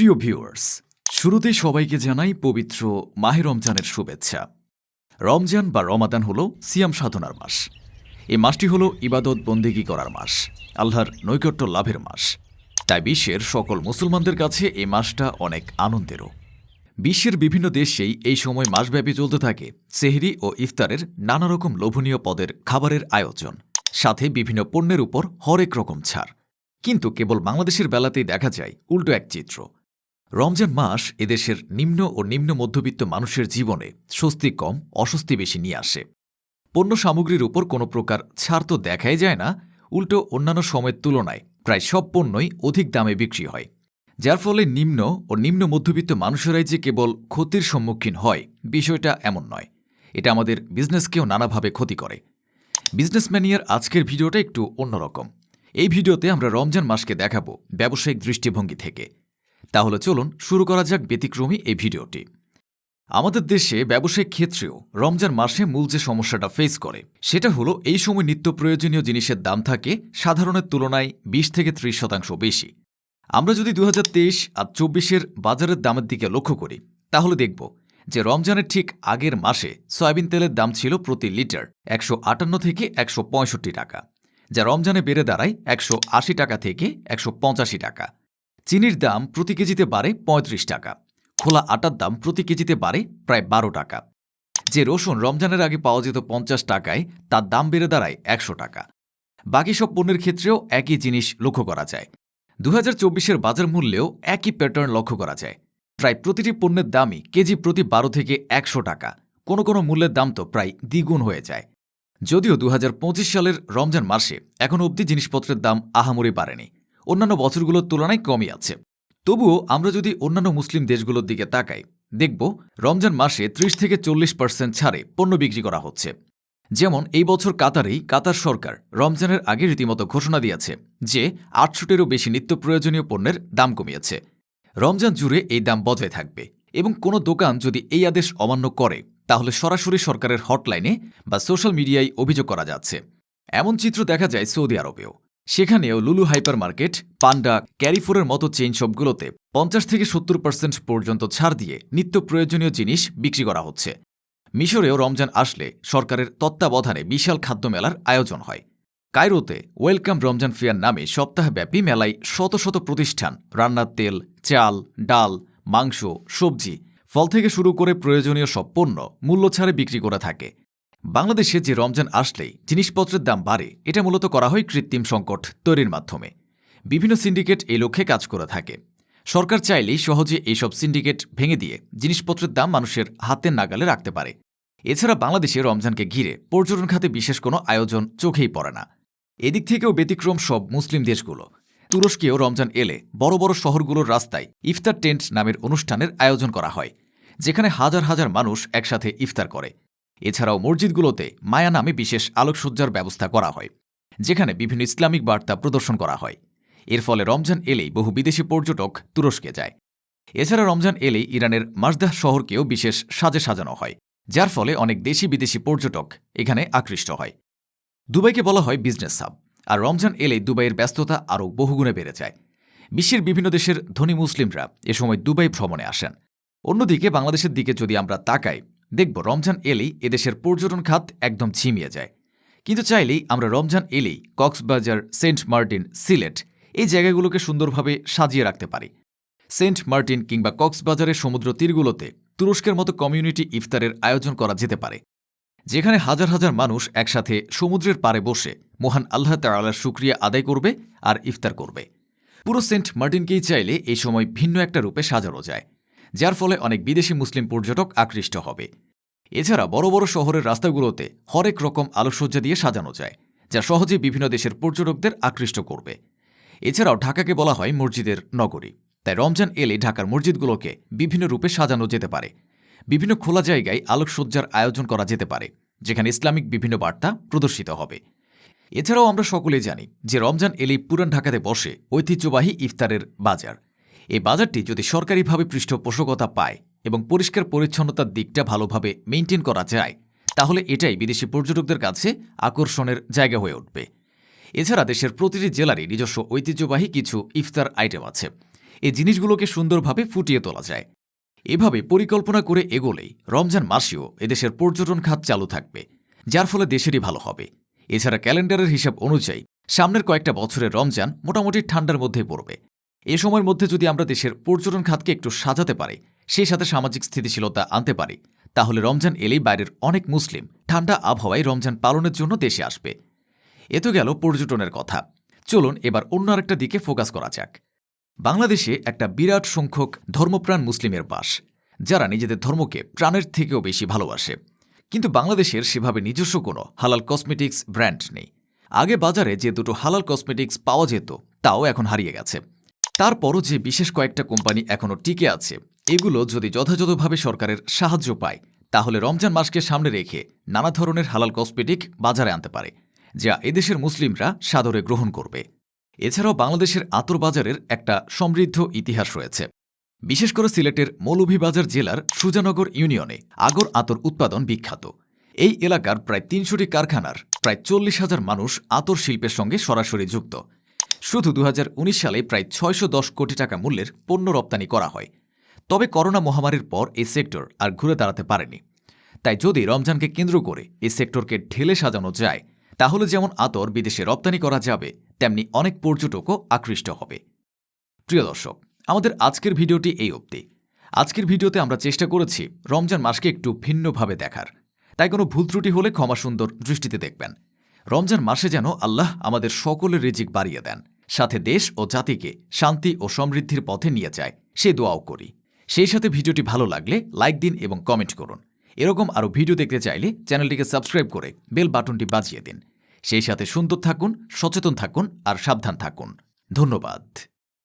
প্রিয় ভিউয়ার্স, শুরুতেই সবাইকে জানাই পবিত্র মাহে রমজানের শুভেচ্ছা। রমজান বা রমাদান হল সিয়াম সাধনার মাস। এই মাসটি হল ইবাদত বন্দেগী করার মাস, আল্লাহর নৈকট্য লাভের মাস। তাই বিশ্বের সকল মুসলমানদের কাছে এই মাসটা অনেক আনন্দেরও। বিশ্বের বিভিন্ন দেশেই এই সময় মাসব্যাপী চলতে থাকে সেহরি ও ইফতারের নানা রকম লোভনীয় পদের খাবারের আয়োজন, সাথে বিভিন্ন পণ্যের উপর হরেক রকম ছাড়। কিন্তু কেবল বাংলাদেশের বেলাতেই দেখা যায় উল্টো এক চিত্র। রমজান মাস এদেশের নিম্ন ও নিম্ন মধ্যবিত্ত মানুষের জীবনে স্বস্তি কম, অস্বস্তি বেশি নিয়ে আসে। পণ্য সামগ্রীর উপর কোনো প্রকার ছাড় তো দেখাই যায় না, উল্টো অন্যান্য সময়ের তুলনায় প্রায় সব পণ্যই অধিক দামে বিক্রি হয়। যার ফলে নিম্ন ও নিম্ন মধ্যবিত্ত মানুষেরাই যে কেবল ক্ষতির সম্মুখীন হয়, বিষয়টা এমন নয়। এটা আমাদের বিজনেসকেও নানাভাবে ক্ষতি করে। বিজনেসম্যানিয়ার আজকের ভিডিওটা একটু অন্যরকম। এই ভিডিওতে আমরা রমজান মাসকে দেখাবো ব্যবসায়িক দৃষ্টিভঙ্গি থেকে। তাহলে চলুন শুরু করা যাক ব্যতিক্রমী এই ভিডিওটি। আমাদের দেশে ব্যবসায়িক ক্ষেত্রেও রমজান মাসে মূল যে সমস্যাটা ফেস করে, সেটা হলো এই সময় নিত্য প্রয়োজনীয় জিনিসের দাম থাকে সাধারণের তুলনায় বিশ থেকে ত্রিশ শতাংশ বেশি। আমরা যদি দু হাজার তেইশ আর চব্বিশের বাজারের দামের দিকে লক্ষ্য করি, তাহলে দেখব যে রমজানের ঠিক আগের মাসে সয়াবিন তেলের দাম ছিল প্রতি লিটার একশো আটান্ন থেকে একশো পঁয়ষট্টি টাকা, যা রমজানে বেড়ে দাঁড়ায় একশো আশি টাকা থেকে একশো পঁচাশি টাকা। চিনির দাম প্রতি কেজিতে বাড়ে পঁয়ত্রিশ টাকা। খোলা আটার দাম প্রতি কেজিতে বাড়ে প্রায় বারো টাকা। যে রসুন রমজানের আগে পাওয়া যেত পঞ্চাশ টাকায়, তার দাম বেড়ে দাঁড়ায় একশো টাকা। বাকি সব পণ্যের ক্ষেত্রেও একই জিনিস লক্ষ্য করা যায়। দু হাজার বাজার মূল্যেও একই প্যাটার্ন লক্ষ্য করা যায়। প্রায় প্রতিটি পণ্যের দামই কেজি প্রতি বারো থেকে একশো টাকা। কোনো কোনো মূল্যের দাম তো প্রায় দ্বিগুণ হয়ে যায়। যদিও দু হাজার পঁচিশ সালের রমজান মাসে এখনও অবধি জিনিসপত্রের দাম আহামরি বাড়েনি। অন্যান্য বছরগুলোর তুলনায় কমই আছে। তবুও আমরা যদি অন্যান্য মুসলিম দেশগুলোর দিকে তাকাই, দেখব রমজান মাসে ত্রিশ থেকে চল্লিশ পার্সেন্ট ছাড়ে পণ্য বিক্রি করা হচ্ছে। যেমন এই বছর কাতারেই কাতার সরকার রমজানের আগে রীতিমতো ঘোষণা দিয়েছে যে আটশোটিরও বেশি নিত্য প্রয়োজনীয় পণ্যের দাম কমিয়েছে। রমজান জুড়ে এই দাম বজায় থাকবে এবং কোনো দোকান যদি এই আদেশ অমান্য করে, তাহলে সরাসরি সরকারের হটলাইনে বা সোশ্যাল মিডিয়ায় অভিযোগ করা যাচ্ছে। এমন চিত্র দেখা যায় সৌদি আরবেও। সেখানেও লুলু হাইপার মার্কেট পান্ডা, ক্যারিফোরের মতো চেইন শপগুলোতে পঞ্চাশ থেকে সত্তর পার্সেন্ট পর্যন্ত ছাড় দিয়ে নিত্য প্রয়োজনীয় জিনিস বিক্রি করা হচ্ছে। মিশরেও রমজান আসলে সরকারের তত্ত্বাবধানে বিশাল খাদ্য মেলার আয়োজন হয়। কায়রোতে ওয়েলকাম রমজান ফেয়ার নামে সপ্তাহব্যাপী মেলায় শত শত প্রতিষ্ঠান, রান্নার তেল, চাল, ডাল, মাংস, সবজি, ফল থেকে শুরু করে প্রয়োজনীয় সব পণ্য মূল্য ছাড়ে বিক্রি করে থাকে। বাংলাদেশে যে রমজান আসলেই জিনিসপত্রের দাম বাড়ে, এটা মূলত করা হয় কৃত্রিম সংকট তৈরির মাধ্যমে। বিভিন্ন সিন্ডিকেট এই লক্ষ্যে কাজ করে থাকে। সরকার চাইলেই সহজে এইসব সিন্ডিকেট ভেঙে দিয়ে জিনিসপত্রের দাম মানুষের হাতের নাগালে রাখতে পারে। এছাড়া বাংলাদেশে রমজানকে ঘিরে পর্যটন খাতে বিশেষ কোনো আয়োজন চোখেই পড়ে না। এদিক থেকেও ব্যতিক্রম সব মুসলিম দেশগুলো। তুরস্কেও রমজান এলে বড় বড় শহরগুলোর রাস্তায় ইফতার টেন্ট নামের অনুষ্ঠানের আয়োজন করা হয়, যেখানে হাজার হাজার মানুষ একসাথে ইফতার করে। এছাড়াও মসজিদগুলোতে মায়া নামে বিশেষ আলোকসজ্জার ব্যবস্থা করা হয়, যেখানে বিভিন্ন ইসলামিক বার্তা প্রদর্শন করা হয়। এর ফলে রমজান এলেই বহু বিদেশি পর্যটক তুরস্কে যায়। এছাড়া রমজান এলেই ইরানের মাজদাহ শহরকেও বিশেষ সাজে সাজানো হয়, যার ফলে অনেক দেশি বিদেশি পর্যটক এখানে আকৃষ্ট হয়। দুবাইকে বলা হয় বিজনেস হাব, আর রমজান এলেই দুবাইয়ের ব্যস্ততা আরও বহুগুণে বেড়ে যায়। বিশ্বের বিভিন্ন দেশের ধনী মুসলিমরা এ সময় দুবাই ভ্রমণে আসেন। অন্যদিকে বাংলাদেশের দিকে যদি আমরা তাকাই দেখব রমজান এলেই এদেশের পর্যটন খাত একদম ঝিমিয়ে যায়। কিন্তু চাইলেই আমরা রমজান এলেই কক্সবাজার, সেন্ট মার্টিন, সিলেট এই জায়গাগুলোকে সুন্দরভাবে সাজিয়ে রাখতে পারি। সেন্ট মার্টিন কিংবা কক্সবাজারের সমুদ্র তীরগুলোতে তুরস্কের মতো কমিউনিটি ইফতারের আয়োজন করা যেতে পারে, যেখানে হাজার হাজার মানুষ একসাথে সমুদ্রের পাড়ে বসে মহান আল্লাহ তালার শুক্রিয়া আদায় করবে আর ইফতার করবে। পুরো সেন্ট মার্টিনকেই চাইলে এই সময় ভিন্ন একটা রূপে সাজানো যায়। যার ফলে অনেক বিদেশি মুসলিম পর্যটক আকৃষ্ট হবে। এছাড়া বড় বড় শহরের রাস্তাগুলোতে হরেক রকম আলোকসজ্জা দিয়ে সাজানো যায়, যা সহজে বিভিন্ন দেশের পর্যটকদের আকৃষ্ট করবে। এছাড়াও ঢাকাকে বলা হয় মসজিদের নগরী। তাই রমজান এলে ঢাকার মসজিদগুলোকে বিভিন্ন রূপে সাজানো যেতে পারে। বিভিন্ন খোলা জায়গায় আলোকসজ্জার আয়োজন করা যেতে পারে, যেখানে ইসলামিক বিভিন্ন বার্তা প্রদর্শিত হবে। এছাড়াও আমরা সকলেই জানি যে রমজান এলেই পুরান ঢাকাতে বসে ঐতিহ্যবাহী ইফতারের বাজার। এই বাজারটি যদি সরকারিভাবে পৃষ্ঠপোষকতা পায় এবং পরিষ্কার পরিচ্ছন্নতার দিকটা ভালোভাবে মেনটেন করা যায়, তাহলে এটাই বিদেশি পর্যটকদের কাছে আকর্ষণের জায়গা হয়ে উঠবে। এছাড়া দেশের প্রতিটি জেলারই নিজস্ব ঐতিহ্যবাহী কিছু ইফতার আইটেম আছে। এই জিনিসগুলোকে সুন্দরভাবে ফুটিয়ে তোলা যায়। এভাবে পরিকল্পনা করে এগোলেই রমজান মাসেও এদেশের পর্যটন খাত চালু থাকবে, যার ফলে দেশেরই ভালো হবে। এছাড়া ক্যালেন্ডারের হিসাব অনুযায়ী সামনের কয়েকটা বছরের রমজান মোটামুটি ঠান্ডার মধ্যে পড়বে। এ সময়ের মধ্যে যদি আমরা দেশের পর্যটন খাতকে একটু সাজাতে পারি, সেই সাথে সামাজিক স্থিতিশীলতা আনতে পারি, তাহলে রমজান এলেই বাইরের অনেক মুসলিম ঠান্ডা আবহাওয়ায় রমজান পালনের জন্য দেশে আসবে। এ তো গেল পর্যটনের কথা। চলুন এবার অন্য আরেকটা দিকে ফোকাস করা যাক। বাংলাদেশে একটা বিরাট সংখ্যক ধর্মপ্রাণ মুসলিমের বাস, যারা নিজেদের ধর্মকে প্রাণের থেকেও বেশি ভালোবাসে। কিন্তু বাংলাদেশের সেভাবে নিজস্ব কোনো হালাল কসমেটিক্স ব্র্যান্ড নেই। আগে বাজারে যে দুটো হালাল কসমেটিক্স পাওয়া যেত, তাও এখন হারিয়ে গেছে। তারপরও যে বিশেষ কয়েকটা কোম্পানি এখনও টিকে আছে, এগুলো যদি যথাযথভাবে সরকারের সাহায্য পায়, তাহলে রমজান মাসকে সামনে রেখে নানা ধরনের হালাল কসমেটিক বাজারে আনতে পারে, যা এদেশের মুসলিমরা সাদরে গ্রহণ করবে। এছাড়াও বাংলাদেশের আতর বাজারের একটা সমৃদ্ধ ইতিহাস রয়েছে। বিশেষ করে সিলেটের মৌলভীবাজার জেলার সুজানগর ইউনিয়নে আগর আতর উৎপাদন বিখ্যাত। এই এলাকার প্রায় তিনশোটি কারখানার প্রায় চল্লিশ হাজার মানুষ আতর শিল্পের সঙ্গে সরাসরি যুক্ত। শুধু দু হাজার উনিশ সালে প্রায় ছয়শো দশ কোটি টাকা মূল্যের পণ্য রপ্তানি করা হয়। তবে করোনা মহামারীর পর এই সেক্টর আর ঘুরে দাঁড়াতে পারেনি। তাই যদি রমজানকে কেন্দ্র করে এই সেক্টরকে ঢেলে সাজানো যায়, তাহলে যেমন আতর বিদেশে রপ্তানি করা যাবে, তেমনি অনেক পর্যটকও আকৃষ্ট হবে। প্রিয় দর্শক, আমাদের আজকের ভিডিওটি এই অবধি। আজকের ভিডিওতে আমরা চেষ্টা করেছি রমজান মাসকে একটু ভিন্নভাবে দেখার। তাই কোনো ভুল ত্রুটি হলে ক্ষমা সুন্দর দৃষ্টিতে দেখবেন। রমজান মাসে যেন আল্লাহ আমাদের সকলের রিজিক বাড়িয়ে দেন। সাথে দেশ ও জাতিকে শান্তি ও সমৃদ্ধির পথে নিয়ে যায়। সে দোয়াও করি। সেই সাথে ভিডিওটি ভালো লাগলে লাইক দিন এবং কমেন্ট করুন। এরকম আরও ভিডিও দেখতে চাইলে চ্যানেলটিকে সাবস্ক্রাইব করে বেল বাটনটি বাজিয়ে দিন। সেই সাথে সুন্দর থাকুন, সচেতন থাকুন আর সাবধান থাকুন। ধন্যবাদ।